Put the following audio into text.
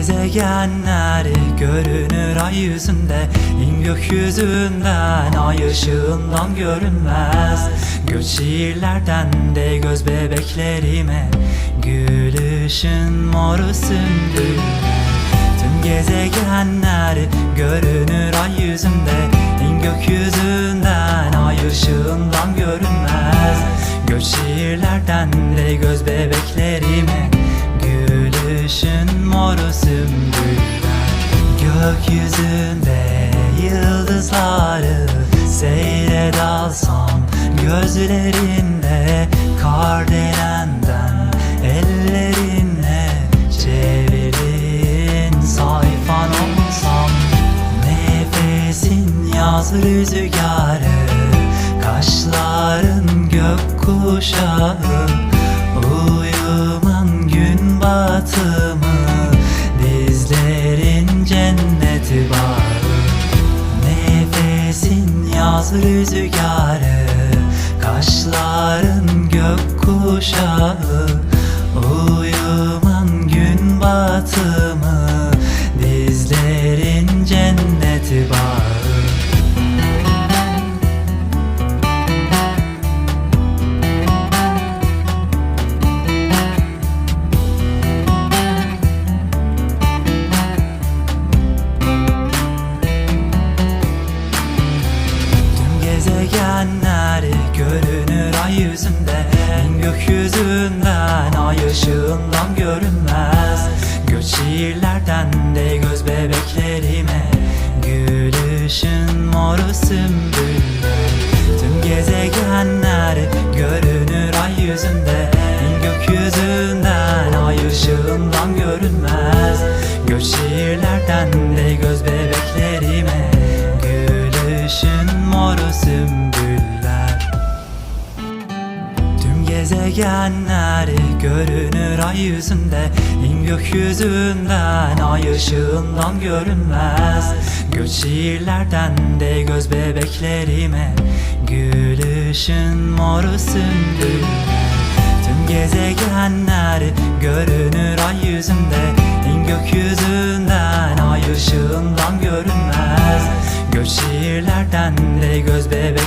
gezegenler görünür ay yüzünde. İn gökyüzünden ay ışığından görünmez. Göç şiirlerden de göz bebeklerime. Gülüşün moru sümbül Tüm gezegenler görünür ay yüzünde. İn gökyüzünden ay ışığından görünmez. Göç şiirlerden de göz bebeklerime Gökyüzünde yıldızları Seyre dalsam gözlerinde Kardelenden ellerinle Çevirin sayfan olsam Nefesin yaz rüzgarı Kaşların gökkuşağı Uyuman gün batımı yaz rüzgarı Kaşların gökkuşağı Uyuman gün batımı Dizlerin cenneti. bağı görünür ay yüzünde En gökyüzünden ay ışığından görünmez. Göç şiirlerden de göz bebeklerime Gülüşün moru sümbüller. Tüm gezegenler görünür ay yüzünde En gökyüzünden ay ışığından görünmez. Göç şiirlerden de göz bebeklerime gezegenler görünür ay yüzünde. İn gökyüzünden ay ışığından görünmez. Göç şiirlerden de göz bebeklerime. Gülüşün moru sümbüller Tüm gezegenler görünür ay yüzünde. İn gökyüzünden ay ışığından görünmez. Göç şiirlerden de göz bebek